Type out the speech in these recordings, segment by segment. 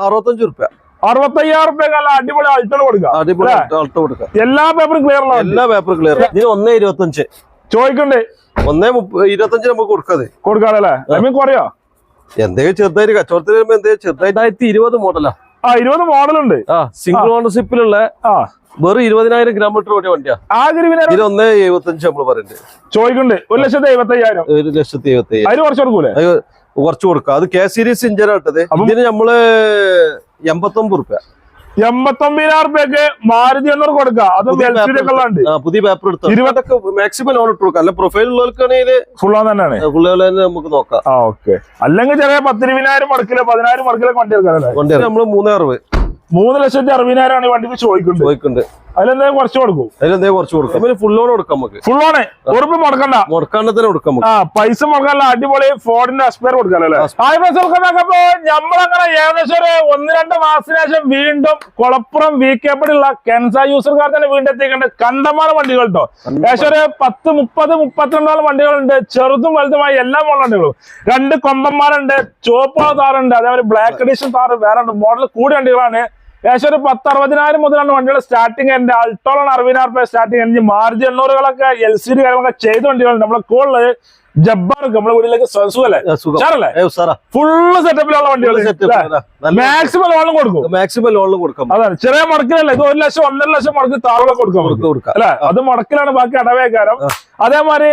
അറുപത്തഞ്ച് റുപ്യ അറുപത്തയ്യായിരം റുപ്യ നല്ല അടിപൊളി അൾട്ടർ കൊടുക്കാം. അടിപൊളി അല്ലേ? അൾട്ടോ കൊടുക്കാം. എല്ലാ പേപ്പറും ക്ലിയർ ഉള്ള എല്ലാ പേപ്പറും ക്ലിയർ ഇതിന് ഒന്നേ ഇരുപത്തഞ്ച്. ചോദിക്കണ്ടേ? ഒന്നേ ഇരുപത്തഞ്ച് നമുക്ക് കൊടുക്കാതെ. ഐമീൻ കുറയോ? എന്തെങ്കിലും ചെറുതായിട്ട് കച്ചവടത്തിന് വരുമ്പോ എന്തെങ്കിലും ചെറുതായിട്ട് ഇരുപത് മോഡലാ. ആ ഇരുപത് മോഡൽ ഉണ്ട് ആ. സിംഗിൾ ഓണർഷിപ്പിലുള്ള ആ. വെറും ഇരുപതിനായിരം കിലോമീറ്റർ ഓടിയ വണ്ടിയാ. ആ ഗിരിവിനെ ഇതിന് ഒന്നേ എഴുപത്തഞ്ച് നമ്മൾ പറയുന്നുണ്ട് ചോദിക്കണ്ടേ? ഒരു ലക്ഷത്തി എഴുപത്തി അയ്യായിരം ഒരു ലക്ഷത്തി എഴുപത്തി അയ്യായിരം കുറച്ച് കൊടുക്കൂലേ? കുറച്ച് കൊടുക്കുക. അത് കെ സീരീസ് അപ്പം- ഇതിന് നമ്മൾ എൺപത്തൊമ്പത് റുപ്യ. എൺപത്തൊമ്പതിനായിരം റുപ്യക്ക് മാരുതി എന്നൊരു കൊടുക്കുക അതും പുതിയ പേപ്പർ എടുത്തു ഇരുപതൊക്കെ മാക്സിമം ലോൺ ഇട്ട് കൊടുക്കാം. അല്ല പ്രൊഫൈൽ ഉള്ളവർക്കാണെങ്കിൽ ഫുൾ തന്നെയാണ്. തന്നെ നമുക്ക് നോക്കാം. ആ ഓക്കെ അല്ലെങ്കിൽ ചെറിയ പത്തിരുപതിനായിരം മുടക്കില്ല പതിനായിരം മടക്കിലൊക്കെ വണ്ടി എടുക്കാനല്ലേ കൊണ്ടുവരാം നമ്മൾ മൂന്നേ അറുപത്. മൂന്ന് ലക്ഷത്തി അറുപതിനായിരം ആണ് ഈ വണ്ടിക്ക് ചോദിക്കുന്നത് ചോദിക്കുന്നുണ്ട്. അതിലെന്തായാലും കുറച്ച് കൊടുക്കും? അതിലെന്തേ കുറച്ച് കൊടുക്കും? പിന്നെ ഫുൾ ലോൺ കൊടുക്കാം നമുക്ക്. ഫുൾ ഓണ് ഉറപ്പ് മുടക്കണ്ട. മുടക്കാണ്ടത്തിന് കൊടുക്കാം നമുക്ക്. ആ പൈസ മുടക്കാനുള്ള അടിപൊളി ഫോണിന്റെ അസ്പയർ അപ്പോ നമ്മളങ്ങനെ ഏകദേശം ഒരു ഒന്ന് രണ്ട് മാസത്തിന് ശേഷം വീണ്ടും കൊളപ്പുറം വി കേപ്പടിയുള്ള കെൻസ യൂസർക്കാർ തന്നെ വീണ്ടും എത്തിക്കേണ്ട കണ്ടമാനം വണ്ടികൾ കേട്ടോ ഏകദേശം ഒരു പത്ത് മുപ്പത് മുപ്പത്തിരണ്ടോളം വണ്ടികളുണ്ട്. ചെറുതും വലുതുമായ എല്ലാ മോഡൽ വണ്ടികളും. രണ്ട് കൊമ്പന്മാരുണ്ട് ചുവപ്പുള്ള താറുണ്ട് അതേപോലെ ബ്ലാക്ക് എഡിഷൻ താറ് വേറെ മോഡൽ കൂടി വണ്ടികളാണ്. ഏകദേശം ഒരു പത്ത് അറുപതിനായിരം മുതലാണ് വണ്ടികൾ സ്റ്റാർട്ടിങ് എന്റെ അൾട്ടോളാണ് അറുപതിനായിരം രൂപ സ്റ്റാർട്ടിങ് എനിക്ക് മാർജ് എണ്ണൂറുകളൊക്കെ എൽ സി ഡി കാര്യങ്ങളൊക്കെ ചെയ്ത വണ്ടികളുണ്ട് നമ്മളെ കൂടുതൽ ജബ്ബാർക്ക് നമ്മളെ വീട്ടിലേക്ക് സുഖല്ലേ ഫുള്ള് സെറ്റപ്പിലുള്ള വണ്ടികൾ മാക്സിമം ലോണും കൊടുക്കും. മാക്സിമം ലോണിൽ കൊടുക്കും. അതാണ്. ചെറിയ മുടക്കിലല്ല? ഇത് ഒരു ലക്ഷം ഒന്നര ലക്ഷം മുടക്കി താറുകളൊക്കെ കൊടുക്കാം. അല്ലെ? അത് മുടക്കിലാണ് ബാക്കി അടവേക്കാരം അതേമാതിരി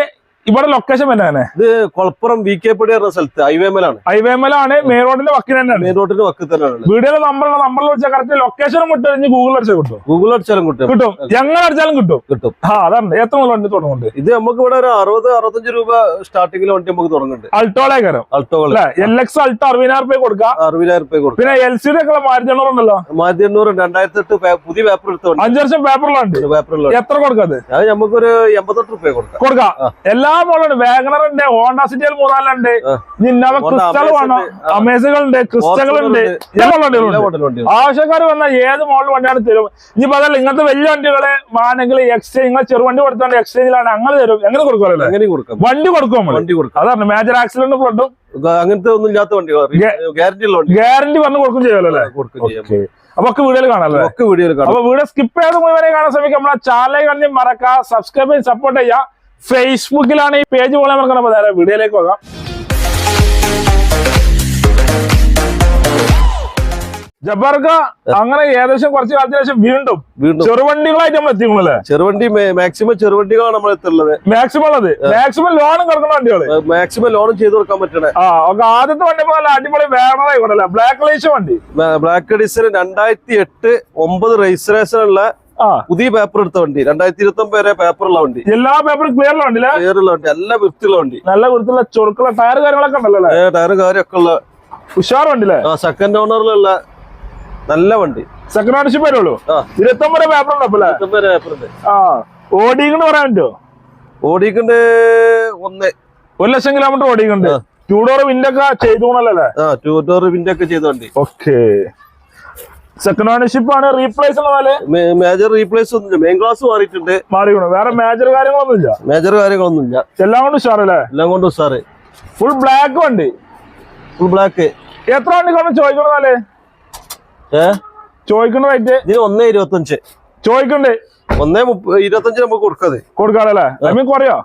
ഇവിടെ ലൊക്കേഷൻ തന്നെ. ഇത് കൊളപ്പുറം വി കെ പടി പറഞ്ഞ സ്ഥലത്ത് ഹൈവേ ഹൈവേമലാണ് ഹൈവേ മേലാണ് മെയിൻ റോഡിന്റെ വക്കിൽ തന്നെയാണ് മെയിൻ റോഡിന്റെ വക്കിൽ തന്നെയാണ് വീടുകൾ നമ്പറുള്ള നമ്പറിൽ വെച്ചാൽ കറക്റ്റ് ലൊക്കേഷനും കിട്ടും കഴിഞ്ഞ് ഗൂഗിൾ അടിച്ചാൽ കിട്ടും. ഗൂഗിൾ അടിച്ചാലും കിട്ടും. കിട്ടും. ഞങ്ങൾ അടിച്ചാലും കിട്ടും. കിട്ടും. ആ അതാണ് എത്ര മുതൽ വണ്ടി തുടങ്ങുന്നുണ്ട്? ഇത് നമുക്ക് ഇവിടെ ഒരു അറുപത് അറുപത്തഞ്ച് രൂപ സ്റ്റാർട്ടിങ്ങിൽ വണ്ടി നമുക്ക് തുടങ്ങുന്നുണ്ട്. അൾട്ടോളേക്കാരം കയറും അൾട്ടോ എൽ എക്സ് അൾട്ടോ അറുപതിനായിരം രൂപ കൊടുക്കാം. അറുപതിനായിരം രൂപ കൊടുക്കും. പിന്നെ എൽ സി ഡി ഒക്കെ മാരുതി എണ്ണൂറുണ്ടല്ലോ മാരുതി എണ്ണൂറ് രണ്ടായിരത്തി എട്ട് പുതിയ പേപ്പർ എടുത്ത വണ്ടി. അഞ്ചു വർഷം പേപ്പറിലുണ്ട് പേപ്പറിലുണ്ട് എത്ര കൊടുക്കാതെ അത്? നമുക്കൊരു എൺപത്തെട്ട് രൂപ കൊടുക്കാം. കൊടുക്കാം. എല്ലാ മോഡലുണ്ട് വാഗണർ ഉണ്ട് ഹോണ്ട സിറ്റിയിൽ മൂന്നാലുണ്ട് നിന്നവ ക്രിസ്റ്റൽ വേണം. അമേസുകളുണ്ട് ക്രിസ്റ്റകളുണ്ട് ആവശ്യക്കാർ വന്നാൽ ഏത് മോഡൽ വണ്ടിയാണ് തരും? ഇനിയിപ്പോ അതല്ല ഇങ്ങനത്തെ വലിയ വണ്ടികളെ വേണമെങ്കിൽ എക്സ്ചേഞ്ച് നിങ്ങൾ ചെറുവണ്ടി കൊടുത്തോണ്ട് എക്സ്ചേഞ്ചിലാണ് അങ്ങനെ തരും. എങ്ങനെ കൊടുക്കാം വണ്ടി കൊടുക്കും വണ്ടി കൊടുക്കാം. അതാണ് മേജർ ആക്സിഡന്റ് ഫ്ലഡും അങ്ങനത്തെ ഒന്നും ഇല്ലാത്ത വണ്ടികൾ ഗ്യാരണ്ടി ഉള്ള ഗ്യാരണ്ടി പറഞ്ഞു കൊടുക്കും ചെയ്യാലോ അല്ലേ? കൊടുക്കും ചെയ്യാം. അപ്പൊ ഒക്കെ വീഡിയോയിൽ കാണാമല്ലോ ഒക്കെ വീഡിയോയിൽ കാണാം. അപ്പൊ വീഡിയോ സ്കിപ്പ് ചെയ്ത് മുഴുവനെ കാണാൻ ശ്രമിക്കാം നമ്മളെ ചാനൽ കണ്ടി മറക്കാം. സബ്സ്ക്രൈബ് ചെയ്ത് സപ്പോർട്ട് ചെയ്യുക. ഫേസ്ബുക്കിലാണ് ഈ പേജ് പോലെ മറക്കണം അപ്പൊ നേരെ വീഡിയോയിലേക്ക് പോകാം. ജബർഗ അങ്ങനെ ഏകദേശം കുറച്ച് കാലത്തിന് ശേഷം വീണ്ടും വീണ്ടും. ചെറുവണ്ടികളായിട്ട് നമ്മൾ എത്തിക്കണല്ലേ ചെറുവണ്ടി മാക്സിമം ചെറുവണ്ടികളാണ് നമ്മൾ എത്തുള്ളത് മാക്സിമം ഉള്ളത്. മാക്സിമം ലോണും കൊടുക്കുന്ന വണ്ടികൾ. മാക്സിമം ലോണും ചെയ്ത് കൊടുക്കാൻ പറ്റണേ. ആ ഒക്കെ ആദ്യത്തെ വണ്ടി പോലെ അടിപൊളി വേണമായി കൊണ്ടല്ലേ ബ്ലാക്ക് ലൈസ് വണ്ടി. ബ്ലാക്ക് ഡിസൈൻ രണ്ടായിരത്തി എട്ട് ഒമ്പത് രജിസ്ട്രേഷൻ ഉള്ള പുതിയ പേപ്പർ എടുത്ത വണ്ടി. രണ്ടായിരത്തി ഇരുപത്തി ഒമ്പത് വരെ പേപ്പറുള്ള വണ്ടി. എല്ലാ പേപ്പറും ക്ലിയർ വണ്ടി ക്ലിയറുള്ള വണ്ടി. നല്ല വൃത്തിയുള്ള വണ്ടി. നല്ല വൃത്തിയുള്ള ചുരുക്കുള്ള ടയർ കാര്യങ്ങളൊക്കെ ഉണ്ടല്ലോ ടയർ കാര്യമൊക്കെ ഉള്ള ഉഷാർ വണ്ടിയില്ലേ സെക്കൻഡ് ഓണറിലുള്ള നല്ല വണ്ടി. സെക്കൻഡ് ഓണർഷിപ്പ് വരുള്ളൂ? പേപ്പർ ഉണ്ടല്ലേ ഇരുപത്തി ഒമ്പത് പേപ്പർ ഉണ്ട്. ആ. ഓടിക്കണ്ട് പറയാൻ പറ്റുമോ ഓടിക്കണ്ട് ഒന്ന്. ഒരു ലക്ഷം കിലോമീറ്റർ ഓടിക്കണ്ട്. ടൂ ഡോർ വിൻഡൊക്കെ ചെയ്തോണല്ലേ ടൂ ഡോർ വിൻഡ് ഒക്കെ ചെയ്ത വണ്ടി. ഓക്കെ സെക്കൻഡ് ഓണർഷിപ്പ് ആണ് റീപ്ലേസ് മേജർ റീപ്ലേസ് ഒന്നുമില്ല. മെയിൻ ക്ലാസ് മാറിയിട്ടുണ്ട്. മാറിയോ വേറെ മേജർ കാര്യങ്ങളൊന്നും ഇല്ല മേജർ കാര്യങ്ങളൊന്നുമില്ല. എല്ലാം കൊണ്ട് ഉഷാറല്ലേ എല്ലാം കൊണ്ട് ഉഷാറ്. ഫുൾ ബ്ലാക്ക് വണ്ടി ഫുൾ ബ്ലാക്ക് എത്ര വണ്ടി കൊണ്ട് ചോദിക്കണല്ലേ ഏ? ചോദിക്കണ റേറ്റ് ഇതിന് ഒന്നേ ഇരുപത്തഞ്ച്. ചോദിക്കണ്ടേ. ഒന്നേ ഇരുപത്തഞ്ച് നമുക്ക് കൊടുക്കാതെ കൊടുക്കാറല്ലേ കുറയോ?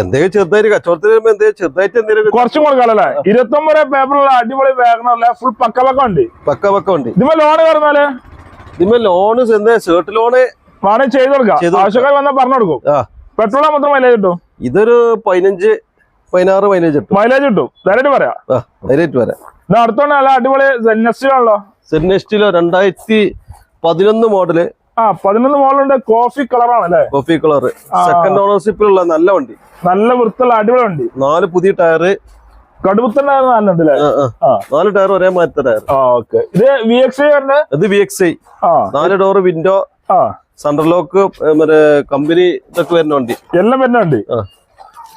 എന്തെങ്കിലും ചെറുതായിട്ട് കച്ചവടത്തിന് വരുമ്പോ എന്തെങ്കിലും ചെറുതായിട്ട് എന്തെങ്കിലും കുറച്ചും കൊടുക്കാറല്ലേ ഇരുപത്തൊമ്പത് പേപ്പറുള്ള അടിപൊളി വേഗനല്ല ഫുൾ പക്ക പക്ക ഉണ്ട്. പക്ക പക്ക ഉണ്ട്. ഇതിപ്പോ ലോണ് കയറുന്നാൽ ഇതിന്മേ ലോണ് എന്താ ഷർട്ട് ലോണ് വേണമെങ്കിൽ ചെയ്ത് കൊടുക്കാം. ആവശ്യക്കാർ വന്നാൽ പറഞ്ഞു കൊടുക്കും. പെട്രോൾ മാത്രം മൈലേജ് കിട്ടും? ഇതൊരു പതിനഞ്ച് പതിനാറ് പതിനഞ്ച് കിട്ടും. മൈലേജ് കിട്ടും. ഡയറക്റ്റ് പറയാം. ആ പറയാം അടുത്തോണ്ട് നല്ല അടിപൊളി സെന്നസ്റ്റിലാണല്ലോ സെന്നസ്റ്റിലോ രണ്ടായിരത്തി പതിനൊന്ന് മോഡൽ ആ പതിനൊന്ന് മോളുണ്ട് കോഫി കളറാണ് അല്ലേ കോഫി കളർ സെക്കൻഡ് ഓണർഷിപ്പിലുള്ള നല്ല വണ്ടി. നല്ല വൃത്തിയുള്ള അടിപൊളി വണ്ടി. നാല് പുതിയ ടയറ്. കടുപ്പത്തന്നെ നല്ലുണ്ട് അല്ലേ ആ, ആ. ആ. നാല് ടയർ ഒരേ മാറ്റത്തെ ടയർ ഓക്കെ. ഇത് വി എക്സ് ഇത് വി എക്സ് ഐ നാല് ഡോർ വിൻഡോ സെൻട്രൽ ലോക്ക് മറ്റേ കമ്പനി ഇതൊക്കെ വരുന്ന വണ്ടി. എല്ലാം വരുന്ന വണ്ടി?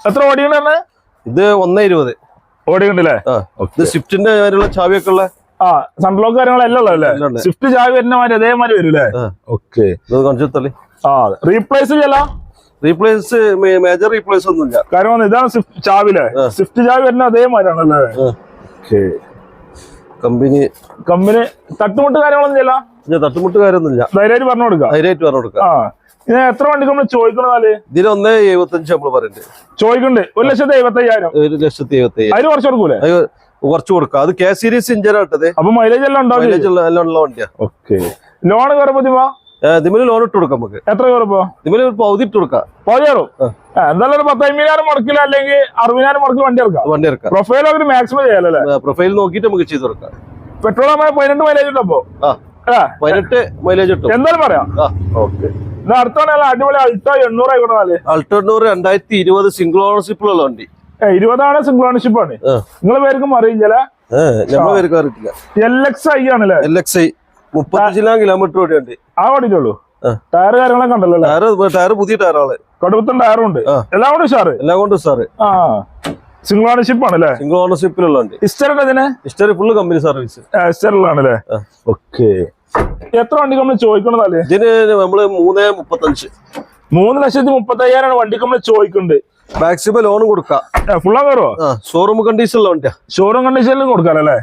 എത്ര ഓടിക്കണ്ടേ ഇത് ഒന്നേ ഇരുപത്. ഓടിയുണ്ടല്ലേ ഇത് സ്വിഫ്റ്റിന്റെ കാര്യമുള്ള ചാവിയൊക്കെ ഉള്ള ആ സൺബ്ലോക്ക് കാര്യങ്ങളെല്ലാം ഉള്ളതല്ലേ? അല്ലേ സ്വിഫ്റ്റ് ചാവി വരുന്ന മാതിരി അതേമാതിരി വരും അല്ലേ ഓക്കെ ആ റീപ്ലേസ് ചെയ്യலாம் റീപ്ലേസ് മേജർ റീപ്ലേസ് ഒന്നുമില്ല. കാര്യം വന്ന് ഇതാണ് സ്വിഫ്റ്റ് ചാവിലെ സ്വിഫ്റ്റ് ചാവി വരുന്ന അതേമാതിരിയാണല്ലേ. ഓക്കെ കമ്പനി കമ്പനി തട്ടുമുട്ട് കാര്യങ്ങളൊന്നും ചെയ്യല തട്ടുമുട്ട് കാര്യമൊന്നുമില്ല. ധൈര്യമായിട്ട് പറഞ്ഞു കൊടുക്കാം ധൈര്യമായിട്ട് പറഞ്ഞു കൊടുക്കാം ആ. ഇത് എത്ര വണ്ടി നമ്മൾ ചോദിക്കണതാൽ ഇതിന് ഒന്നേ എഴുപത്തഞ്ച് നമ്മൾ പറയുന്നുണ്ട് ചോദിക്കണ്ട്. ഒരു ലക്ഷത്തി എഴുപത്തി അയ്യായിരം ഒരു ലക്ഷത്തി എഴുപത്തി അതിന് കുറച്ച് കൊടുക്കൂലേ? കുറച്ച് കൊടുക്കുക അത് കെ സീരീസ് ഇഞ്ചർ ആട്ടത് അപ്പൊ മൈലേജ് എല്ലാം ഉണ്ടാവും മൈലേജ് ഉള്ള എല്ലാം ഉള്ള വണ്ടിയാ. ഓക്കെ ലോൺ കയറുമ്പോ ഇതിന് ലോൺ ഇട്ട് കൊടുക്കാം നമുക്ക്. എത്ര കയറുമ്പോ ഒരു പൗതി ഇട്ട് കൊടുക്കാം. പതിനാറും ആ. എന്തായാലും ഒരു പത്തമ്പതിനായിരം മുടക്കില്ല അല്ലെങ്കിൽ അറുപതിനായിരം മുടക്കിൽ വണ്ടി ഇറക്കാം വണ്ടി ഇറക്കാം പ്രൊഫൈൽ അവർ മാക്സിമം ചെയ്യാലല്ലേ പ്രൊഫൈൽ നോക്കിയിട്ട് നമുക്ക് ചെയ്ത് കൊടുക്കാം. പെട്രോൾ ആകുമ്പോൾ പതിനെട്ട് മൈലേജ് ഉണ്ടപ്പോ പതിനെട്ട് മൈലേജ് കിട്ടും എന്തായാലും പറയാം. ഓക്കെ അടുത്ത അടിപൊളി അൾട്ടോ എണ്ണൂറ് ആയിക്കോട്ടെ എണ്ണൂറ് രണ്ടായിരത്തി ഇരുപത് സിംഗിൾ ഓണർഷിപ്പിലുള്ള വണ്ടി. ഇരുപതാണ് സിംഗിൾ ഓണർഷിപ്പ് ആണ്. നിങ്ങളെ പേർക്കും അറിയില്ല. നമ്മളെ പേർക്കും അറിയില്ല. എൽ എക്സ് ഐ ആണല്ലേ? എൽ എക്സ് ഐ മുപ്പത്തഞ്ചിലാം കിലോമീറ്റർ വണ്ടി ആ ഓടിയിട്ടുള്ളൂ. ടയർ കാര്യങ്ങളൊക്കെ ഉണ്ടല്ലോ ടയർ ടയർ പുതിയ ടയറാൾ കടുപ്പത്തും ടയറും ഉണ്ട്. എല്ലാം കൊണ്ടും സാറ് എല്ലാം കൊണ്ടും സാറ് ആ. സിംഗിൾ ഓണർഷിപ്പ് ആണല്ലേ? Single ഓണർഷിപ്പിലുള്ളത് history history full company service ഇസ്റ്ററിലാണല്ലേ ആ. ഓക്കെ എത്ര വണ്ടി നമ്മൾ ചോദിക്കണതല്ലേ ഇതിന് നമ്മൾ മൂന്ന് മുപ്പത്തഞ്ച്. മൂന്ന് ലക്ഷത്തി മുപ്പത്തി അയ്യായിരം വണ്ടിക്ക് നമ്മൾ ചോദിക്കുന്നുണ്ട് മാക്സിമം ലോൺ കൊടുക്കാം. ഫുള്ളാ കയറുമോ ഷോറൂം കണ്ടീഷനുള്ള വണ്ടിയാ. ഷോറൂം കണ്ടീഷനിലും കൊടുക്കാനല്ലേ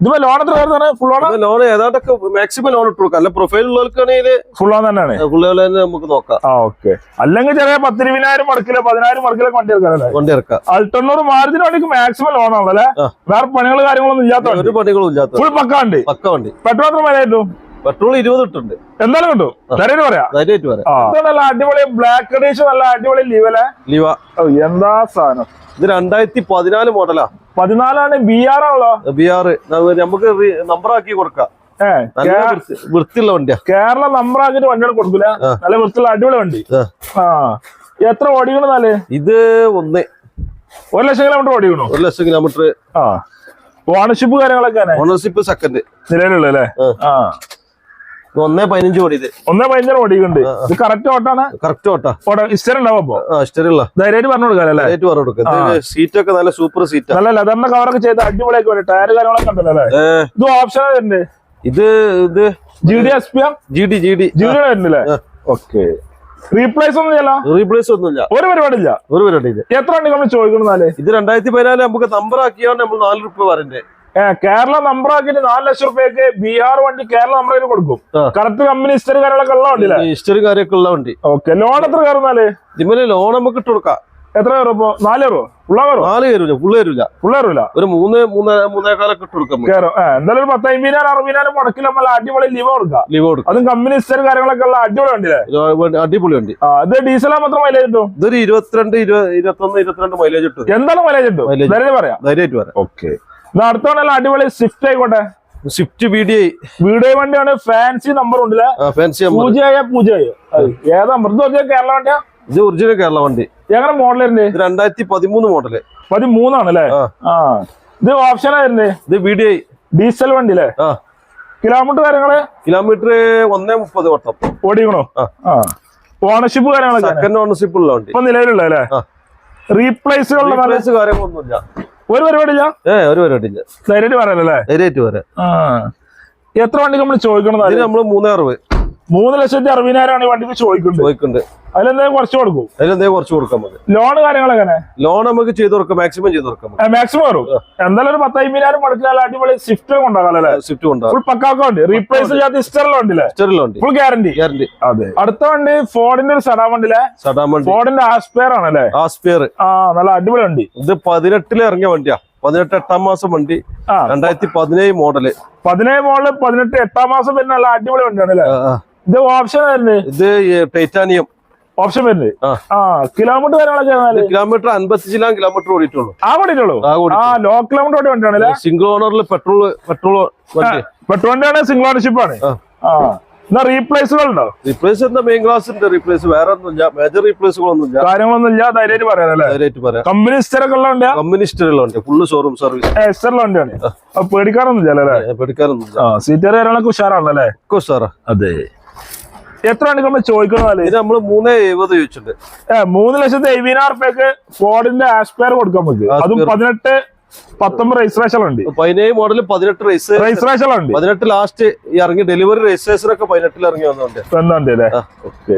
ഇതിപ്പോ ലോൺ എത്ര കയറുന്നതാണ് ഫുൾ ഓൺ ലോൺ ഏതാണ്ടൊക്കെ മാക്സിമം ലോൺ ഇട്ട് കൊടുക്കാം. അല്ല പ്രൊഫൈൽ ഉള്ളവർക്കാണെങ്കിൽ ഫുൾ ഓൺ തന്നെയാണ്. തന്നെ നമുക്ക് നോക്കാം. ആ ഓക്കെ അല്ലെങ്കിൽ ചെറിയ പത്തിരുപതിനായിരം മടക്കില്ല പതിനായിരം മടക്കിലൊക്കെ വണ്ടി എടുക്കാനല്ലേ വണ്ടി ഇറക്കാം അൾട്ടണ്ണൂറ് മാരുതിന് വണ്ടിക്ക് മാക്സിമം ലോൺ ആണല്ലേ വേറെ പണികൾ കാര്യങ്ങളൊന്നും ഇല്ലാത്ത ഒരു പണികളും ഇല്ലാത്ത ഫുൾ പക്ക വണ്ടി. പക്ക വണ്ടി. പെട്രോൾ എത്ര വില കിട്ടും പെട്രോൾ ഇരുപത് ഇട്ടുണ്ട്. എന്തായാലും കണ്ടു. ധൈര്യം പറയാം. ധൈര്യമായിട്ട് വരാം ആ. നല്ല അടിപൊളി ബ്ലാക്ക് അഡീഷൻ നല്ല അടിപൊളി ലീവല്ലേ ലിവ എന്താ സാധനം? ഇത് രണ്ടായിരത്തി പതിനാല് മോഡലാ പതിനാലാണ് ബി ആർ ആണല്ലോ ബി ആർ നമുക്ക് നമ്പർ ആക്കി കൊടുക്കാം. വൃത്തിയുള്ള വണ്ടിയാ. കേരള നമ്പർ ആക്കിട്ട് വണ്ടികൾ കൊടുക്കില്ല നല്ല വൃത്തിയുള്ള അടിപൊളി വണ്ടി. ആ. എത്ര എത്ര നാല് ഇത് ഒന്ന്. ഒരു ലക്ഷം കിലോമീറ്റർ ഓടിയണോ ഒരു ലക്ഷം കിലോമീറ്റർ ആ. ഓണർഷിപ്പ് കാര്യങ്ങളൊക്കെ ഓണർഷിപ്പ് സെക്കൻഡ് നിലവിലുള്ള അല്ലേ? ആ. ഒന്നേ പതിനഞ്ച് കോടി ഇത് ഒന്നേ പതിനഞ്ചര ഓടിക്കുന്നുണ്ട് ഇത് കറക്റ്റ് ഓട്ടാണ്? കറക്റ്റ് ഓട്ടാ. ഓടെ ഇസ്റ്റർ ഉണ്ടാവും അപ്പൊ? ആ ഇഷ്ടമുള്ള ധൈര്യമായിട്ട് പറഞ്ഞു കൊടുക്കാല്ലേ റേറ്റ് പറഞ്ഞു കൊടുക്കാം. സീറ്റൊക്കെ നല്ല സൂപ്പർ സീറ്റാ നല്ല ലെതറിന്റെ കവറൊക്കെ ചെയ്ത് അടിപൊളിയൊക്കെ വരും ടയർ കാര്യങ്ങളൊക്കെ ഉണ്ടല്ലേ ഇത് ഓപ്ഷൻ ഉണ്ട് ഇത് ഇത് G D S P G D G D G D വരുന്നില്ലേ ഓക്കെ റീപ്ലേസ് ഒന്നും ഇല്ല റീപ്ലേസ് ഒന്നുമില്ല. ഒരു പരിപാടി ഇല്ല ഒരു പരിപാടി ഇത് എത്ര വണ്ടി നമ്മൾ ചോദിക്കണമെന്നാൽ ഇത് രണ്ടായിരത്തി പതിനാല് നമുക്ക് നമ്പർ ആക്കിയാണ് നമ്മൾ നാല് റുപ്യ വരണ്ടേ കേരള നമ്പർ ആക്കിയിട്ട് നാല് ലക്ഷം റുപ്യക്ക് ബീഹാർ വണ്ടി കേരള നമ്പർ കൊടുക്കും. കറക്റ്റ് കമ്പനി ഹിസ്റ്ററി കാര്യങ്ങളൊക്കെ ഉള്ള വണ്ടി ഹിസ്റ്ററി കാര്യമൊക്കെ ഉള്ള വണ്ടി. ഓക്കെ ലോൺ എത്ര കയറുന്നാൽ? ഇതിമേലെ ലോൺ നമുക്ക് ഇട്ട് കൊടുക്കാം. എത്ര കയറും ഇപ്പൊ? നാല് കയറുമോ നാല് കയറൂല ഫുള്ള് കയറൂല. ഫുള്ള കയറൂല? ഒരു മൂന്ന് മൂന്ന് മൂന്നേക്കാലൊക്കെ ഇട്ട് കൊടുക്കാം. കയറും. എന്തായാലും ഒരു പത്ത് അമ്പതിനായിരം അറുപതിനായിരം മുടക്കി നമ്മൾ അടിപൊളി ലിവ് കൊടുക്കാം. ലിവ് കൊടുക്കാം. അതും കമ്പനി ഹിസ്റ്ററി കാര്യങ്ങളൊക്കെ ഉള്ള അടിപൊളി വണ്ടിയില്ലേ? അടിപൊളി വണ്ടി. ഇത് ഡീസലാ മാത്രം മൈലേജ് കിട്ടും? ഇതൊരു ഇരുപത്തിരണ്ട് ഇരുപത് ഇരുപത്തൊന്ന് ഇരുപത്തിരണ്ട് മൈലേജ് കിട്ടും. എന്താണ് മൈലേജ് കിട്ടും. ധൈര്യം പറയാം. ധൈര്യമായിട്ട് ഓക്കെ നല്ല അടിപൊളി സ്വിഫ്റ്റ് ആയിക്കോട്ടെ. Swift B D I B D I വണ്ടിയാണ് ഫാൻസി നമ്പർ ഉണ്ടല്ലേ ഫാൻസി പൂജയായ പൂജയായ ഏതാ മൃദു നോക്കിയാൽ കേരള വണ്ടിയാ? ഇത് ഒറിജിനൽ കേരള വണ്ടി. എങ്ങനെ മോഡൽ ഇത് രണ്ടായിരത്തി പതിമൂന്ന് മോഡൽ പതിമൂന്നാണല്ലേ ആ. ഇത് ഓപ്ഷൻ ആയിരുന്നേ ഇത് ബി ഡി ഐ ഡീസൽ വണ്ടി അല്ലേ കിലോമീറ്റർ കാര്യങ്ങൾ? കിലോമീറ്റർ ഒന്നേ മുപ്പത് വട്ടം. ഓടിക്കണോ? ഓണർഷിപ്പ് കാര്യങ്ങളൊക്കെ സെക്കൻഡ് ഓണർഷിപ്പ് ഉള്ള വണ്ടി. ഇപ്പൊ നിലവിലുള്ള അല്ലേ. റീപ്ലേസുകളുടെ Replace കാര്യങ്ങളൊന്നുമില്ല. ഒരു പരിപാടി ഏ ഒരു പരിപാടി ഇല്ല ധൈര്യമായിട്ട് ആ. എത്ര വണ്ടി നമ്മൾ ചോദിക്കണം നമ്മൾ മൂന്നേ അറുപത് മൂന്ന് ലക്ഷത്തി അറുപതിനായിരമാണ് ഈ വണ്ടിക്ക് ചോദിക്കുന്നത് ചോദിക്കുന്നുണ്ട്. അതിലെന്തെങ്കിലും കുറച്ച് കൊടുക്കും? അതിലെന്തേ കുറച്ച് കൊടുക്കാം മതി. ലോൺ കാര്യങ്ങളെങ്ങനെ ലോൺ നമുക്ക് ചെയ്ത് കൊടുക്കാം മാക്സിമം ചെയ്ത് കൊടുക്കാം മാക്സിമം വരും? എന്തായാലും ഒരു പത്തയ്യായിരം മുടക്കിയാൽ അടിപൊളി സ്വിഫ്റ്റ് കൊണ്ടാകാം അല്ലേ? സ്വിഫ്റ്റ് കൊണ്ടാകും ഫുൾ പക്കാക്ക വണ്ടി റീപ്ലേസ് ചെയ്യാത്ത ഇസ്റ്ററിലെ വണ്ടിയില്ലേ? ഹിസ്റ്ററിലുള്ള വണ്ടി. ഫുൾ ഗ്യാരണ്ടി ഗ്യാരണ്ടി അതെ. അടുത്ത വണ്ടി ഫോർഡിന്റെ ഒരു സഡാ വണ്ടിയിലെ സഡാ വണ്ടി. ഫോർഡിന്റെ ആസ്പെയർ ആണല്ലേ ആസ്പെയർ ആ നല്ല അടിപൊളി വണ്ടി. ഇത് പതിനെട്ടിൽ ഇറങ്ങിയ വണ്ടിയാ. പതിനെട്ട് എട്ടാം മാസം വണ്ടി. രണ്ടായിരത്തി പതിനേഴ് മോഡൽ പതിനേഴ് മോഡൽ പതിനെട്ട് എട്ടാം മാസം പിന്നെ നല്ല അടിപൊളി വണ്ടിയാണ് അല്ലേ. ഇത് ഓപ്ഷൻ വരുന്നത്? ഇത് ടൈറ്റാനിയം ഓപ്ഷൻ വരുന്നത്? ആ. കിലോമീറ്റർ കാര്യങ്ങളൊക്കെ കിലോമീറ്റർ കിലോമീറ്റർ അൻപത്തിച്ചിലാം കിലോമീറ്റർ ഓടിയിട്ടുള്ളൂ. ആ ഓടിയിട്ടുള്ളൂ? ആ ലോ കിലോമീറ്റർ ഓടി വണ്ടിയാണ് സിംഗിൾ ഓണറിൽ പെട്രോൾ പെട്രോൾ പെട്രോൾ വണ്ടിയാണ് സിംഗിൾ ഓണർഷിപ്പ് ആണ്. എന്നാ റീപ്ലേസുകൾ ഉണ്ടോ? റീപ്ലേസ് എന്താ മെയിൻ ക്ലാസ് ഉണ്ട് റീപ്ലേസ് വേറെ ഒന്നുമില്ല. മേജർ റീപ്ലേസുകളൊന്നുമില്ല കാര്യങ്ങളൊന്നും ഇല്ല ധൈര്യമായിട്ട് പറയാനല്ലേ ധൈര്യമായിട്ട് പറയാം. കമ്പനി കമ്മ്യൂണിസ്റ്റുകളുടെ വണ്ടി ഫുള്ള് ഷോറൂം സർവീസ് വണ്ടിയാണ്. പേടിക്കാറൊന്നും ഇല്ല അല്ലേ? പേടിക്കാറൊന്നും സീറ്റർ കാര്യങ്ങളൊക്കെ ഉഷാറാണല്ലേ? ഉഷാറാ. അതെ. എത്ര വണ്ടി നമ്മൾ ചോദിക്കണല്ലേ ഇത് നമ്മൾ മൂന്ന് എഴുപത് ചോദിച്ചിട്ടുണ്ട്. ഏഹ് മൂന്ന് ലക്ഷത്തി എഴുപതിനായിരം റുപ്യക്ക് ഫോർഡിന്റെ ആസ്പയർ കൊടുക്കാൻ നമുക്ക്. അതും. പതിനെട്ട് പത്തൊമ്പത് രജിസ്ട്രേഷൻ ഉണ്ട്. പതിനേഴ് മോഡൽ പതിനെട്ട് റേസ് രജിസ്ട്രേഷൻ ഉണ്ട്. പതിനെട്ട് ലാസ്റ്റ് ഇറങ്ങി ഡെലിവറി രജിസ്ട്രേഷൻ ഒക്കെ പതിനെട്ടിൽ ഇറങ്ങി വന്നോണ്ട്. എന്താ അല്ലേ. ഓക്കെ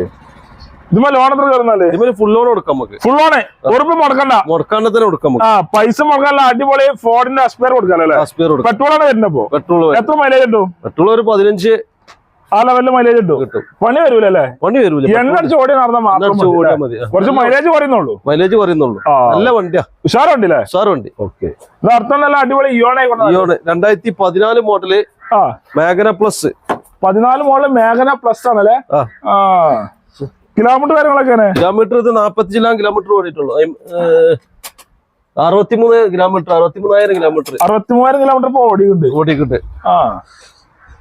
ഇതുമ്പോ ലോൺ എത്ര കയറുന്നാൽ ഇതിന് ഫുൾ ലോൺ കൊടുക്കാം നമുക്ക്. ഫുൾ ലോണ് ഉറപ്പ് മുടക്കണ്ട. മുടക്കാണ്ടത്തിന് കൊടുക്കാം ആ പൈസ മുടക്കാനുള്ള അടിപൊളി ഫോർഡിന്റെ അസ്പയർ കൊടുക്കാം. പെട്രോൾ ആണ് വരുന്നപ്പോ പെട്രോൾ എത്ര മൈലേജ് ഉണ്ടോ പെട്രോൾ ഒരു പതിനഞ്ച് ആ ലെവലിൽ മൈലേജ് കിട്ടും. കിട്ടും. പണി വരൂലല്ലേ? പണി വരൂല. എണ്ണ അടിച്ച് ഓടി നടന്നാൽ മാത്രം മതി, അല്ലേ? കുറച്ച് മൈലേജ് പറയുന്നുള്ളൂ. മൈലേജ് പറയുന്നുള്ളൂ. ആ. നല്ല വണ്ടിയാ. ഉഷാറുണ്ടല്ലേ? സാർ വണ്ടി ഓക്കെ. ഇത് അർത്ഥം നല്ല അടിപൊളി ഇയോണ് രണ്ടായിരത്തി പതിനാല് മോഡൽ ആ. മാഗന പ്ലസ് പതിനാല് മോഡൽ മേഘന പ്ലസ് ആണല്ലേ? കിലോമീറ്റർ കാര്യങ്ങളൊക്കെ കിലോമീറ്റർ ഇത് നാപ്പത്തിനാം കിലോമീറ്റർ ഓടിയിട്ടുള്ളൂ. അറുപത്തിമൂന്ന് കിലോമീറ്റർ അറുപത്തിമൂന്നായിരം കിലോമീറ്റർ അറുപത്തിമൂവായിരം കിലോമീറ്റർ ഇപ്പൊ ഓടിയിട്ടുണ്ട്. ഓടിക്കിട്ട് ആ.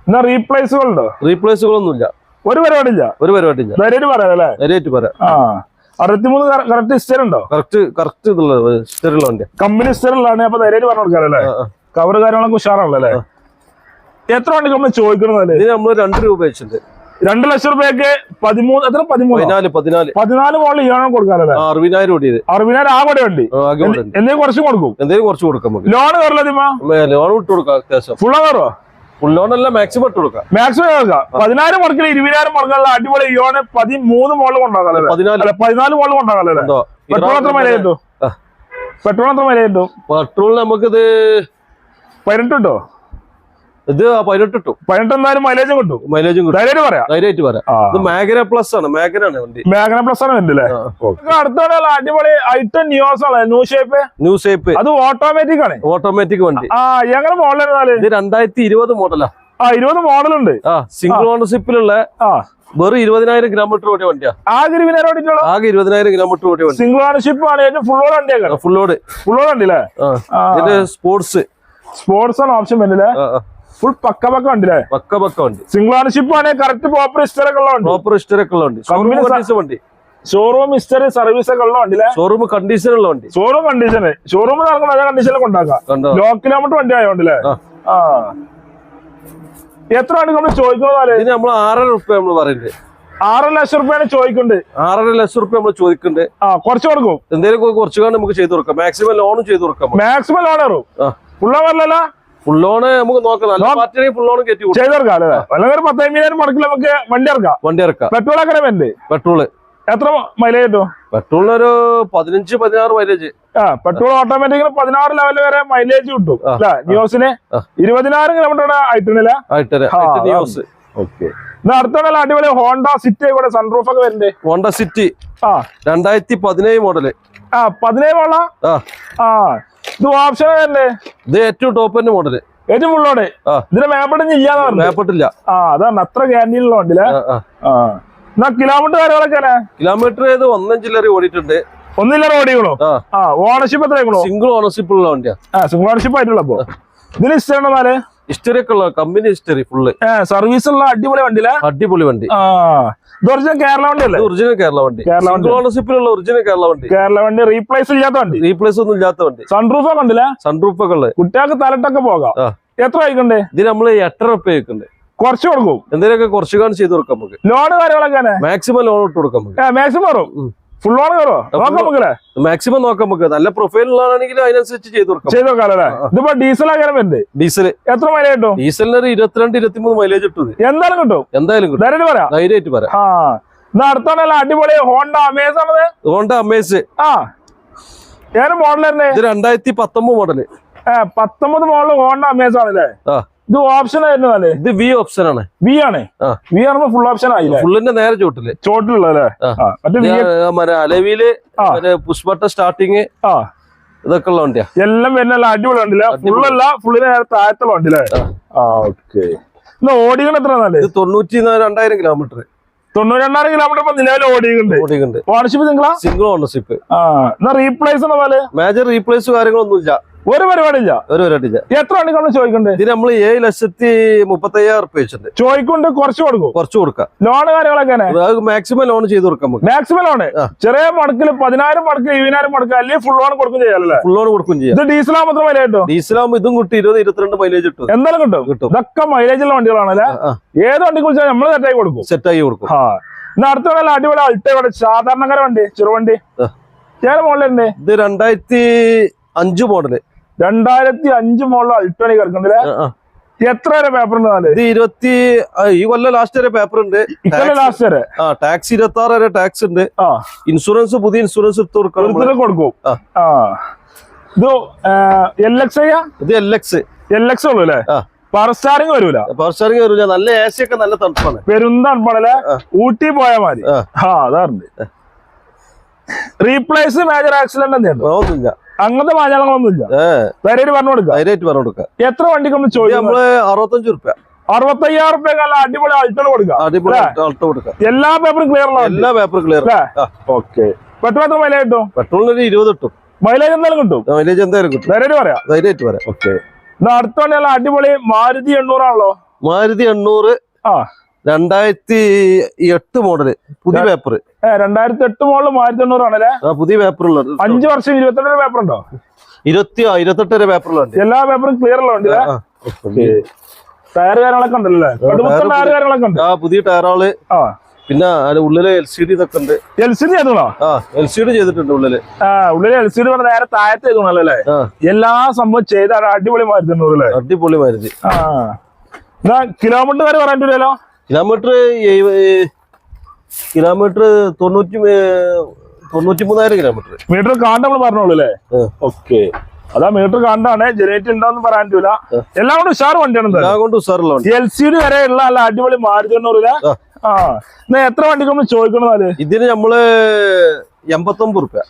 എന്നാ റീപ്ലേസുകളുണ്ടോ റീപ്ലേസുകളൊന്നുമില്ല ഒരു പരിപാടിയില്ല? ഒരു പരിപാടിയില്ല. ധൈര്യം പറയാം അല്ലേ? പറയാം ആ. അറുപത്തിമൂന്ന് കറക്റ്റ് ഹിസ്റ്ററി ഉണ്ടോ? കറക്റ്റ് കറക്റ്റ് ഇതുള്ള സ്റ്റെറിലുള്ള വണ്ടിയാ. കമ്പനി ഹിസ്റ്ററിലാണ് അപ്പൊ പറഞ്ഞു കൊടുക്കാം അല്ലേ? ആ, ആ. കവർ കാര്യങ്ങളൊക്കെ ഉഷാറാണല്ലേ എത്ര വണ്ടി നമ്മൾ ചോദിക്കണമെന്നല്ലേ ഇത് നമ്മൾ രണ്ട് രൂപ വെച്ചിട്ടുണ്ട്. രണ്ട് ലക്ഷം രൂപയ്ക്ക് പതിമൂന്ന് എത്ര പതിമൂന്ന്? പതിനാല് പതിനാല്. പതിനാല് മോളിൽ ഈണം കൊടുക്കാനല്ലേ അറുപതിനായിരം ഓടിയത്. അറുപതിനായിരം ആ കൂടെ വണ്ടി. ഓടുന്നുണ്ട് എന്തെങ്കിലും കുറച്ചും കൊടുക്കും. എന്തെങ്കിലും കുറച്ച് കൊടുക്കാം ലോൺ കയറില്ല ലോൺ വിട്ടു കൊടുക്കാം അത്യാവശ്യം. ഫുള്ള് മാക്സിമം ഇട്ട് കൊടുക്കാം മാക്സിമം പതിനായിരം മുടക്കില്ല ഇരുപതിനായിരം മുടക്കാനുള്ള അടിപൊളി ഇയോണ് പതിമൂന്ന് മോളിൽ കൊണ്ടാകാം പതിനാല്. മോളിൽ കൊണ്ടാകാം അല്ലേ? എന്തോ? പെട്രോൾ എത്ര മൈലേജ് കിട്ടും. പെട്രോൾ എത്ര മൈലേജ് കിട്ടും? പെട്രോൾ നമുക്കിത് പതിനെട്ട് കിട്ടോ? ഇത് പതിനെട്ട് ഇട്ടു. പതിനെട്ട് എന്തായാലും മൈലേജും കിട്ടും. മൈലേജും കിട്ടും. ധൈര്യമായിട്ട് പറയാം. ധൈര്യമായിട്ട് പറയാം. ഇത് മാഗന പ്ലസ് ആണ്. മേഖലയാണ് വണ്ടി. മേഖല പ്ലസ് ആണ് വണ്ടി അല്ലേ? അടുത്തോടെയുള്ള അടിപൊളി ഐറ്റം ന്യൂസ് ആണ്? ന്യൂ ഷേപ്പ് ന്യൂ ഷേപ്പ് അത് ഓട്ടോമാറ്റിക് ആണ്. ഓട്ടോമാറ്റിക് വണ്ടി. ആ എങ്ങനെ മോഡൽ ഇത് രണ്ടായിരത്തി ഇരുപത് മോഡലാ ആ ഇരുപത് മോഡൽ ഉണ്ട്. ആ സിംഗിൾ ഓണർഷിപ്പിലുള്ള ആ. വെറും ഇരുപതിനായിരം കിലോമീറ്റർ ഓടിയ വണ്ടിയാ. ആകെ ഇരുപതിനായിരം ആകെ ഇരുപതിനായിരം കിലോമീറ്റർ ഓടിയ വണ്ടി. സിംഗിൾ ഓണർഷിപ്പ് ആണ്. ഏറ്റവും ഫുൾ ഓൺ വണ്ടിയൊക്കെ ഫുൾ ലോഡ് ഫുൾ ആ. ആ. സ്പോർട്സ് സ്പോർട്സ് ആണ് ഓപ്ഷൻ വരുന്നില്ലേ ഫുൾ പക്ക പക്ക വണ്ടിയില്ലേ പക്ക പക്ക ഉണ്ട്. സിംഗിൾ ഓണർഷിപ്പ് ആണ് കറക്റ്റ് പ്രോപ്പർ ഹിസ്റ്റർ ഒക്കെ ഉള്ളത് പ്രോപ്പർ ഹിസ്റ്റർ ഒക്കെ കണ്ടീഷൻ വണ്ടി ഷോറൂം ഹിസ്റ്ററി സർവീസ് ഒക്കെ ഉള്ള ഷോറൂം കണ്ടീഷൻ ഉള്ള വണ്ടി. ഷോറൂം കണ്ടീഷൻ ഷോറൂം നടക്കുന്ന നല്ല കണ്ടീഷനിൽ കൊണ്ടാക്കാം കണ്ടോ ലോ കിലോമീറ്റർ വണ്ടി ആയതുകൊണ്ടല്ലേ ആ. ആണ് നമ്മൾ ചോദിക്കുന്നത് നമ്മൾ ആറര റുപ്യ നമ്മൾ പറയുന്നത് ആറര ലക്ഷം റുപ്യാണ് ചോദിക്കുന്നുണ്ട്. ആറര ലക്ഷം റുപ്യ നമ്മൾ ചോദിക്കുന്നുണ്ട്. ആ കുറച്ച് കൊടുക്കും. എന്തെങ്കിലും കുറച്ച് കാണും നമുക്ക് ചെയ്തു കൊടുക്കാം. മാക്സിമം ലോണും ചെയ്തു കൊടുക്കാം മാക്സിമം ലോൺ ആ. ഫുള്ള വരലല്ല ഫുൾ ലോണ് നമുക്ക് നോക്കാം. നല്ല കയറ്റി കൊടുക്കാം. ചെയ്തെടുക്കാം അല്ലേ? അല്ലെങ്കിൽ ഒരു പത്തയ്യായിരം മുടക്കിൽ നമുക്ക് വണ്ടി ഇറക്കാം. വണ്ടി ഇറക്കാം. പെട്രോൾ എങ്ങനെ വേണ്ടേ പെട്രോൾ. എത്ര മൈലേജ് കിട്ടും? പെട്രോളിനൊരു പതിനഞ്ച് പതിനാറ് മൈലേജ് ആ പെട്രോൾ ഓട്ടോമാറ്റിക്കിന് പതിനാറ് ലെവൽ വരെ മൈലേജ് കിട്ടും. അല്ലെ? ന്യൂസിന്. ഇരുപതിനായിരം കിലോമീറ്റർ ആയിട്ടില്ല? ആ, ന്യൂസ്. ഓക്കെ. അടുത്തുള്ള അടിപൊളി ഹോണ്ട സിറ്റി ഇവിടെ സൺറൂഫ് ഒക്കെ വരുന്നുണ്ട് ഹോണ്ട സിറ്റി ആ. രണ്ടായിരത്തി പതിനേഴ് മോഡൽ ആ പതിനേഴ് മോഡലാ ആ. ഇത് ഓപ്ഷൻ വരുന്നുണ്ട് ഇത് ഏറ്റവും ടോപ്പ് മോഡൽ ഏറ്റവും ഫുള്ളോടെ ഇതിന് ഇല്ലാന്ന് പറഞ്ഞു മേപ്പെട്ടില്ല ആ അതാണ് അത്ര ഗ്യാരണ്ടിയിലുള്ള. ആ എന്നാ കിലോമീറ്റർ കാര്യങ്ങളൊക്കെ കിലോമീറ്റർ ഏത്? ഒന്നും ചില്ലറി ഓടിയിട്ടുണ്ട്. ഒന്നില്ല റോഡികളോ ആ. ഓണർഷിപ്പ് എത്രയാണോ സിംഗിൾ ഓണർഷിപ്പ് ഉള്ള വണ്ടിയാ. സിംഗിൾ ഓണർഷിപ്പ് ആയിട്ടുള്ള ഇതിന് ഇഷ്ടമുണ്ടോ നാല് ഹിസ്റ്ററി ഒക്കെ ഉള്ള കമ്പനി ഹിസ്റ്ററി ഫുള്ള് സർവീസ് ഉള്ള അടിപൊളി വണ്ടിയില്ലേ അടിപൊളി വണ്ടി. ഇത് ഒറിജിനൽ കേരള വണ്ടി അല്ലേ ഒറിജിനൽ കേരള വണ്ടി. കേരള വണ്ടി. ഓണർഷിപ്പിലുള്ള ഒറിജിനൽ കേരള വണ്ടി. കേരള വണ്ടി റീപ്ലേസ് ഇല്ലാത്ത വണ്ടി. റീപ്ലേസ് ഒന്നും ഇല്ലാത്ത വണ്ടി. സൺറൂഫ് ഒക്കെ ഉണ്ടല്ലേ? സൺറൂഫ് ഒക്കെ ഉള്ളത്. കുട്ടികൾക്ക് തലട്ടൊക്കെ പോകാം. എത്ര ആയിക്കണ്ടേ ഇതിന് നമ്മൾ എട്ടര റുപ്യ ആയിക്കണ്ടേ കുറച്ച് കൊടുക്കും. എന്തെങ്കിലുമൊക്കെ കുറച്ച് കാണും ചെയ്ത് കൊടുക്കാം നമുക്ക്. ലോൺ കാര്യങ്ങളൊക്കെ മാക്സിമം ലോൺ ഇട്ട് കൊടുക്കാം മാക്സിമം. ഫുൾ കയറോ നോക്കാം നമുക്ക് മാക്സിമം നോക്കാം നമുക്ക്. നല്ല പ്രൊഫൈൽ ഉള്ളതാണെങ്കിൽ അതിനനുസരിച്ച് ചെയ്ത് കൊടുക്കാം. ചെയ്ത് ഇതിപ്പോ ഡീസൽ ഡീസൽ എത്ര മൈലേജ് കിട്ടും? ഡീസലിന് ഒരു ഇരുപത്തിരണ്ട് ഇരുപത്തിമൂന്ന് മൈലേജ് കിട്ടും. എന്തായാലും കിട്ടും. എന്തായാലും കിട്ടും. ധൈര്യം പറയാം. ധൈര്യമായിട്ട് പറയാം. ആ. അടുത്താണല്ല അടിപൊളി ഹോണ്ട അമേസ് ആണത്. ഹോണ്ട അമേസ് ആ. ഏത് മോഡലായിരുന്നേ ഇത് രണ്ടായിരത്തി പത്തൊമ്പത് മോഡൽ പത്തൊമ്പത് മോഡൽ ഹോണ്ട അമേസ് ആണല്ലേ? ആ. ഇത് ഓപ്ഷൻ ആയിരുന്നു അല്ലേ? ഇത് വി ഓപ്ഷൻ ആണ്. വി ആണ്. വി ആകുമ്പോ ഫുൾ ഓപ്ഷൻ ആയില്ലേ? ഫുള്ളിന്റെ നേരെ ചോട്ടിൽ. ചോട്ടിലുള്ളല്ലേ മറ്റേ. മറ്റേ പുഷ്പട്ട സ്റ്റാർട്ടിങ് ഇതൊക്കെ ഉള്ള വണ്ടിയാ. എല്ലാം വരുന്ന അടിപൊളി വണ്ടിയില്ല? ഫുള്ളല്ല ഫുള്ളിന് താഴത്തുള്ള വണ്ടിയില്ലേ? ഓക്കെ ഓടിക്കണ എത്ര ഇത് തൊണ്ണൂറ്റി രണ്ടായിരം കിലോമീറ്റർ തൊണ്ണൂറ്റി രണ്ടായിരം കിലോമീറ്റർ ഇപ്പൊ നിലവിൽ ഓടിക്കുന്നുണ്ട് ഓടിക്കുന്നുണ്ട് ഓണർഷിപ്പ് നിങ്ങളാ? സിംഗിൾ ഓണർഷിപ്പ് എന്നാ റീപ്ലേസ് മേജർ റീപ്ലേസ് കാര്യങ്ങളൊന്നും ഇല്ല ഒരു പരിപാടിയില്ല. ഒരു പരിപാടിയില്ല. എത്ര മണിക്കാണ് ചോദിക്കണ്ടേ? ഇതിന് നമ്മൾ ഏഴ് ലക്ഷത്തി മുപ്പത്തി അയ്യായിരം റുപ്യ വെച്ചിട്ടുണ്ട്. ചോദിക്കൊണ്ട് കുറച്ച് കൊടുക്കും. കുറച്ച് കൊടുക്കാം. ലോൺ കാര്യങ്ങളൊക്കെ അത് മാക്സിമം ലോൺ ചെയ്ത് കൊടുക്കാം നമുക്ക് മാക്സിമം ലോൺ ചെറിയ മടക്കിൽ പതിനായിരം മടക്ക് ഇരുപതിനായിരം മടക്ക് അല്ലെങ്കിൽ ഫുൾ ലോൺ കൊടുക്കും ചെയ്യാല്ലേ ഫുൾ ലോൺ കൊടുക്കും ചെയ്യാം. ഇത് ഡീസൽ മാത്രം മൈലേജ് കിട്ടും? ഡീസലാകുമ്പോൾ ഇതും കിട്ടും. ഇരുപത് ഇരുപത്തിരണ്ട് മൈലേജ് കിട്ടും. എന്തായാലും കിട്ടും. കിട്ടും. ഇതൊക്കെ മൈലേജ് ഉള്ള വണ്ടികളാണല്ലേ ഏത് വണ്ടി കുറിച്ചാൽ നമ്മൾ സെറ്റായി കൊടുക്കും. സെറ്റായി കൊടുക്കും. ആ എന്നാ അടുത്ത അടിപൊളി അൾട്ടോ ഇവിടെ സാധാരണക്കാര വണ്ടി ചെറുവണ്ടി. ഏത് മോഡലുണ്ട് ഇത് രണ്ടായിരത്തി അഞ്ച് മോഡൽ രണ്ടായിരത്തി അഞ്ച് മോഡൽ അൾട്ടോണി കിടക്കുന്നില്ലേ എത്ര വരെ പേപ്പർ ഉണ്ട് ഇത് ഇരുപത്തി ഈ കൊല്ലം ലാസ്റ്റ് വരെ പേപ്പർ ഉണ്ട്. ലാസ്റ്റ് വരെ? ആ ടാക്സ് ഇരുപത്തി ആറ് വരെ ടാക്സ് ഉണ്ട്. ആ. ഇൻഷുറൻസ് പുതിയ ഇൻഷുറൻസ് എടുത്ത്. കൊടുക്കും. ആ. ആ. ഇത് എൽ എക്സ് ഐ ഇത് എൽ എക്സ് എൽ എക്സ് ഉള്ളു അല്ലേ? ആ. പവർ സ്റ്റാറിങ് വരൂല? പവർ സ്റ്റാറിംഗ് വരില്ല നല്ല എ സി ഒക്കെ നല്ല തണുപ്പാണ്. ആ. ഊട്ടി പോയാൽ മതി. ആ. അതാറുണ്ട് റീപ്ലേസ് മേജർ ആക്സിഡന്റ് എന്തെയുണ്ട് ഒന്നുമില്ല. അങ്ങനത്തെ പാചകങ്ങളൊന്നുമില്ല. ഏ. പറഞ്ഞു കൊടുക്കാം. ധൈര്യമായിട്ട് പറഞ്ഞു കൊടുക്കാം. എത്ര വണ്ടിക്ക് നമ്മൾ ഇത് ചോദിക്കും നമ്മൾ അറുപത്തഞ്ച് റുപ്യ അറുപത്തയ്യായിരം റുപ്യ നല്ല അടിപൊളി അൾട്ടോ കൊടുക്കാം. അടിപൊളി അല്ലേ? ആൾട്ട് കൊടുക്കാം. എല്ലാ പേപ്പറും ക്ലിയർ എല്ലാ പേപ്പറും ക്ലിയർ ഓക്കെ. പെട്രോൾ എത്ര മൈലേജ് കിട്ടും? പെട്രോളിന് ഇരുപത് കിട്ടും. മൈലേജ് എന്തായാലും കിട്ടും. മൈലേജ് എന്തായാലും കിട്ടും. ധൈര്യമായിട്ട് പറയാം. ധൈര്യമായിട്ട് പറയാം. ഓക്കെ. അടുത്ത വണ്ടി നല്ല അടിപൊളി മാരുതി എണ്ണൂറാണല്ലോ. മാരുതി എണ്ണൂറ് ആ. രണ്ടായിരത്തി എട്ട് മോഡൽ പുതിയ പേപ്പർ രണ്ടായിരത്തി എട്ട് മോഡൽ ആയിരത്തി എണ്ണൂറാണല്ലേ ആ പുതിയ പേപ്പർ ഉള്ളത് അഞ്ച് വർഷം ഇരുപത്തെട്ട് പേപ്പർ ഉണ്ടോ ഇരുപത്തി ഇരുപത്തെട്ട് വരെ പേപ്പറുകളുണ്ട് എല്ലാ പേപ്പറും ക്ലിയർ ഉള്ള ടയർ കാര്യങ്ങളൊക്കെ ഉണ്ടല്ലേ ടയർ കാര്യങ്ങളൊക്കെ ഉണ്ട്. ആ പുതിയ ടയറുകൾ പിന്നെ അതിന്റെ ഉള്ളിൽ എൽ സി ഡി ഇതൊക്കെ ഉണ്ട്. എൽ സി ഡി ചെയ്തോളോ ആ എൽ സി ഡി ചെയ്തിട്ടുണ്ട് ഉള്ളിൽ. ആ ഉള്ളിൽ എൽ സി ഡി പറഞ്ഞ നേരെ താഴത്തെ ചെയ്തോളല്ലേ എല്ലാ സംഭവം ചെയ്ത അടിപൊളി മാരുതി അടിപൊളി മാരുതി. ആ. കിലോമീറ്റർ വരെ പറയാൻ പറ്റില്ലല്ലോ കിലോമീറ്റർ കിലോമീറ്റർ തൊണ്ണൂറ്റി തൊണ്ണൂറ്റി മൂന്നായിരം കിലോമീറ്റർ. മീറ്റർ കാണ്ട നമ്മൾ പറഞ്ഞോളൂ അല്ലേ? ഓക്കെ. അതാ മീറ്റർ കാണ്ടാണ്. ജനറേറ്റ് ഉണ്ടോന്ന് പറയാൻ പറ്റൂല. എല്ലാം കൊണ്ട് ഉഷാർ വണ്ടിയാണ് എല്ലാം കൊണ്ട് എൽ സി ഡി വരെ ഉള്ള നല്ല അടിപൊളി മാറി ആ. ആ. എന്നാ എത്ര വണ്ടിക്ക് നമ്മൾ ചോദിക്കണതാൽ ഇതിന് നമ്മൾ എൺപത്തൊമ്പത് റുപ്യ.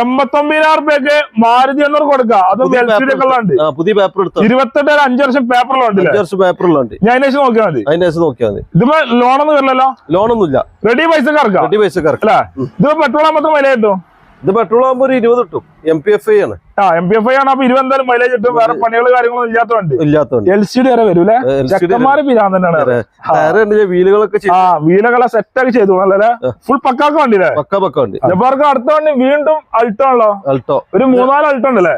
എൺപത്തൊമ്പതിനായിരം റുപ്യക്ക് മാരുതി എണ്ണൂറ് കൊടുക്കുക അതും പുതിയ എൽ സി ഡി ഒക്കെ ആ പുതിയ പേപ്പർ എടുത്തു? ഇരുപത്തെട്ട് അഞ്ചു വർഷം പേപ്പറിലുണ്ട് അഞ്ച് വർഷം പേപ്പറുള്ളുണ്ട് ഞാൻ അതിനേശം നോക്കിയാൽ മതി. നോക്കിയാൽ ഇതിപ്പോ ലോണൊന്നും വരില്ലല്ലോ? ലോണൊന്നുമില്ല റെഡി പൈസ കറക്കാം റെഡി പൈസ കറക്കാം അല്ലേ? ഇതിപ്പോ പെട്രോൾ മാത്രം വില കിട്ടും? ഇത് പെട്രോൾ ആകുമ്പോൾ ഒരു ഇരുപത് കിട്ടും. എം പി എഫ് ഐ ആണ്. ആ എം പി എഫ് ഐ ആണ് അപ്പൊ ഇരുപത് എന്തായാലും മൈലേജ് കിട്ടും. വേറെ പണികൾ കാര്യങ്ങളൊന്നും ഇല്ലാത്തതുണ്ട് ഇല്ലാത്തതുണ്ട് എൽ സി ഡി വരെ വരൂലേ ചെക്കന്മാര് പിരാൻ തന്നെയാണ്. വീലുകളൊക്കെ ആ വീലകളെ സെറ്റ് ആക്കി ചെയ്തു. അല്ലേ ഫുൾ പക്കാക്ക വണ്ടിയില്ലേ പക്ക പക്ക ഉണ്ട് ജബ്ബാർക്ക് അടുത്ത വണ്ടി വീണ്ടും അൾട്ടോ ആണല്ലോ? അൾട്ടോ ഒരു മൂന്നാൽ അൾട്ടോ ഉണ്ടല്ലേ?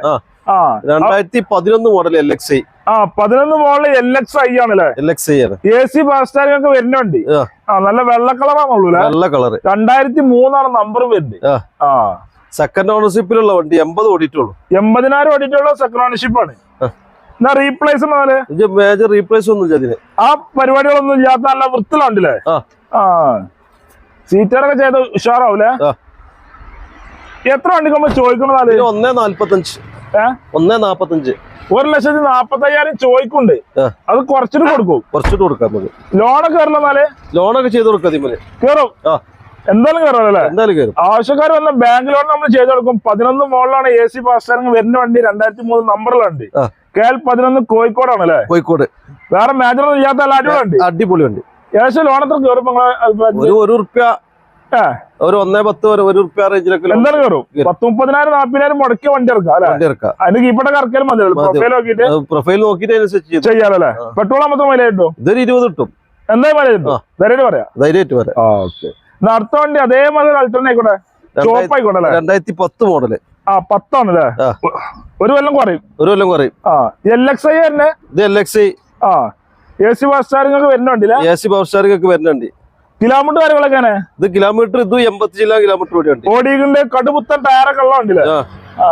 രണ്ടായിരത്തി പതിനൊന്ന് മോഡൽ എൽ എക്സ് ഐ ആ പതിനൊന്ന് മോഡൽ എൽ എക്സ് ഐ ആണല്ലേ എൽ എക്സ് ഐ ആണ്. എ സി ഫാസ്റ്റാഗ് ഒക്കെ വരുന്ന വണ്ടി. ആ, നല്ല വെള്ള കളറാണുള്ളൂ നല്ല കളർ രണ്ടായിരത്തി മൂന്നാണ് നമ്പർ വരുന്നത്. ആ. സെക്കൻഡ് ഓണർഷിപ്പിലുള്ള വണ്ടി എൺപത് ഓടിയിട്ടുള്ളൂ. എൺപതിനായിരം ഓടിയിട്ടുള്ള സെക്കൻഡ് ഓണർഷിപ്പ് ആണ്. എന്നാ റീപ്ലേസ് എന്നാൽ? മേജർ റീപ്ലേസ് ഒന്നും ചെയ്തില്ല ആ പരിപാടികളൊന്നും ഇല്ലാത്ത നല്ല വൃത്തിലുണ്ടല്ലേ ആ. സീറ്ററൊക്കെ ചെയ്ത് ഉഷാറാവൂലേ? എത്ര വണ്ടിക്കുമ്പോ ഇതിന് ഒന്നേ നാല്പത്തഞ്ച്. ഒന്നേ നാപ്പത്തഞ്ച് ഒരു ലക്ഷത്തി നാപ്പത്തയ്യായിരം ചോദിക്കുണ്ട് അത് കുറച്ചിട്ട് കൊടുക്കും. കുറച്ചിട്ട് കൊടുക്കാം നമുക്ക്. ലോണൊക്കെ കയറില്ലെന്നാൽ ലോണൊക്കെ ചെയ്ത് കൊടുക്കാം ആ. എന്തായാലും കയറുമല്ലേ എന്തായാലും കയറും ആവശ്യക്കാർ വന്ന ബാങ്ക് ലോൺ നമ്മൾ ചെയ്ത് കൊടുക്കും. പതിനൊന്ന് മോളിലാണ് എ സി ഫാസ്റ്റാറിംഗ് വരുന്ന വണ്ടി രണ്ടായിരത്തി മൂന്ന് നമ്പറിലുണ്ട് കെ എൽ പതിനൊന്ന് കോഴിക്കോടാണ് അല്ലേ? കോഴിക്കോട്. വേറെ മേജർ ഒന്നും ഇല്ലാത്ത എല്ലാ അടിപൊളി അടിപൊളി വണ്ടി. ഏകദേശം ലോൺ എത്ര കയറും നിങ്ങളെ ഒരു റുപ്യ ഒരു ഒന്നേ പത്ത് ഒരു ഒരു റുപ്യ റേഞ്ചിലൊക്കെ എന്താണ് എന്തായാലും കയറും. പത്ത് മുപ്പതിനായിരം നാപ്പതിനായിരം മുടക്കിയ വണ്ടി ഇറക്കാം അല്ലെങ്കിൽ വണ്ടി ഇറക്കാം. അതിന് മതി. പ്രൊഫൈൽ നോക്കിയിട്ട് പ്രൊഫൈൽ നോക്കിയിട്ട് അതിനനുസരിച്ച് ചെയ്യാലല്ലേ പെട്രോൾ മാത്രം മൈലേജ് കിട്ടും ഇതൊരു ഇരുപത് കിട്ടും. എന്തായാലും മൈലേജ് കിട്ടും ധൈര്യമായിട്ട് പറയാം. ധൈര്യമായിട്ട് വരാം ആ ഓക്കെ. അടുത്ത അതേ അതേമാതിരി അൾട്ടർനെ ആയിക്കോട്ടെ. ചോപ്പ് ആയിക്കോട്ടെ രണ്ടായിരത്തി പത്ത് മോഡൽ ആ പത്താണ് അല്ലേ ഒരു കൊല്ലം കുറയും. ഒരു കൊല്ലം കുറയും. ആ എൽ എക്സ് ഐ തന്നെ ഇത് എൽ എക്സ് ഐ ആ എ സി പവർ സ്റ്റാറിംഗ് ഒക്കെ വരുന്ന വണ്ടിയില്ല എ സി പവർ സ്റ്റാറിംഗ് ഒക്കെ വരുന്നുണ്ട് കിലോമീറ്റർ കാര്യങ്ങളൊക്കെ ഇത് കിലോമീറ്റർ ഇത് എൺപത്തി കിലോമീറ്റർ ഓടിയുണ്ട് ഓടിയിട്ടുണ്ട് കടുപുത്തൻ ടയറൊക്കെ ഉള്ള വണ്ടിയില്ലേ? ആ.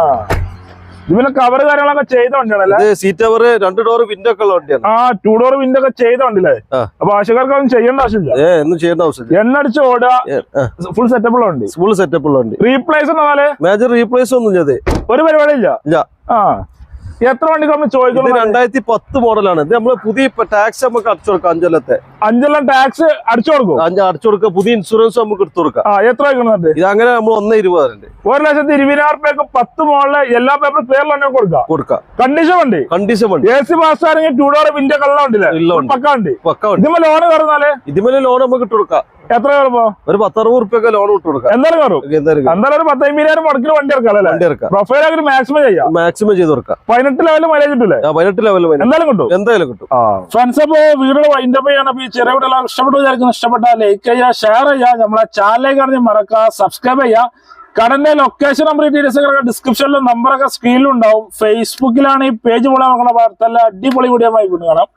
ആ കവർ കാര്യങ്ങളൊക്കെ ചെയ്ത വണ്ടിയാണല്ലേ സീറ്റ് അവർ രണ്ട് ഡോർ വിൻഡോ ഒക്കെ ഉള്ള വണ്ടിയാണ്. ആ ടു ഡോർ വിൻഡോ ഒക്കെ ചെയ്ത വണ്ടിയില്ലേ? അപ്പൊ ആവശ്യക്കാർക്ക് ഒന്നും ചെയ്യേണ്ട ആവശ്യമില്ല. ഏ ഒന്നും ചെയ്യേണ്ട ആവശ്യമില്ല. എണ്ണ അടിച്ച് ഓടുക ഫുൾ സെറ്റപ്പ് ഉള്ള വണ്ടി. ഫുൾ സെറ്റപ്പ് ഉള്ള വണ്ടി. റീപ്ലേസ് എന്നാൽ മേജർ റീപ്ലേസ് ഒന്നും ഇല്ല ഒരു പരിപാടി ഇല്ല ഇല്ല. ആ. എത്ര വണ്ടി നമ്മൾ ചോദിക്കുന്നത് രണ്ടായിരത്തി പത്ത് മോഡലാണ്. ഇത് നമ്മൾ പുതിയ ടാക്സ് നമുക്ക് അടിച്ചു കൊടുക്കാം അഞ്ചല്ലത്തെ. അഞ്ചെല്ലാം ടാക്സ് അടിച്ചു കൊടുക്കും? അഞ്ച് അടിച്ചു കൊടുക്കുക. പുതിയ ഇൻഷുറൻസ് നമുക്ക് എടുത്തു കൊടുക്കാം. ആ എത്ര വയ്ക്കുന്നുണ്ട് ഇത് അങ്ങനെ നമ്മൾ ഒന്ന് ഇരുപതുണ്ട് ഒരു ലക്ഷത്തി ഇരുപതിനായിരം രൂപയ്ക്ക് പത്ത് മോളിൽ എല്ലാ പേപ്പറും പേരിൽ തന്നെ കൊടുക്കാം. കൊടുക്കാം. കണ്ടീഷൻ വണ്ടി? കണ്ടീഷൻ വണ്ടി. എ സി പാസ് ആണെങ്കിൽ ടൂ ഡോർ വിൻഡോ കള്ള ഉണ്ടല്ലേ ഇല്ല വണ്ടി. പക്ക വണ്ടി. പക്ക വണ്ടി. ലോൺ കയറുന്നാലേ ഇതിമേലെ ലോൺ നമുക്ക് ഇട്ടു കൊടുക്കാം. എത്ര കയറുമ്പോ ഒരു പത്തറുപത് റുപ്യൊക്കെ ലോൺ ഇട്ട് കൊടുക്കാം. എന്തായാലും കയറും എന്തായാലും ഒരു പത്തമ്പതിനായിരം മുടക്കിന് വണ്ടി ഇറക്കാം വണ്ടി ഇറക്കാം പ്രൊഫൈൽ ആക്കി മാക്സിമം ചെയ്യാം. മാക്സിമം ചെയ്ത് കൊടുക്കാം. പതിനെട്ട് ലെവലിൽ മൈലേജ് കിട്ടില്ലേ പതിനെട്ട് ലെവലിൽ എന്തായാലും കിട്ടും. എന്തായാലും കിട്ടും. ഫ്രണ്ട്സ് അപ്പോ വീഡിയോ വൈൻഡ് അപ്പ് ചെയ്യണം ഈ ചെറിയ എല്ലാവർക്കും ഇഷ്ടപ്പെട്ടു വിചാരിക്കുന്നു. ഇഷ്ടപ്പെട്ട ലൈക്ക് ചെയ്യുക ഷെയർ ചെയ്യുക. നമ്മളെ ചാനലിലേക്ക് അറിഞ്ഞ് മറക്കുക സബ്സ്ക്രൈബ് ചെയ്യുക. കടന്റെ ലൊക്കേഷൻ നമ്പർ ഡീറ്റെയിൽസ് ഒക്കെ ഡിസ്ക്രിപ്ഷനിലും നമ്പറൊക്കെ സ്ക്രീനിലുണ്ടാവും ഫേസ്ബുക്കിലാണ് ഈ പേജ് പോലെ നോക്കുന്ന വാർത്തല്ല അടിപൊളി വീഡിയോ ആയി കാണാം.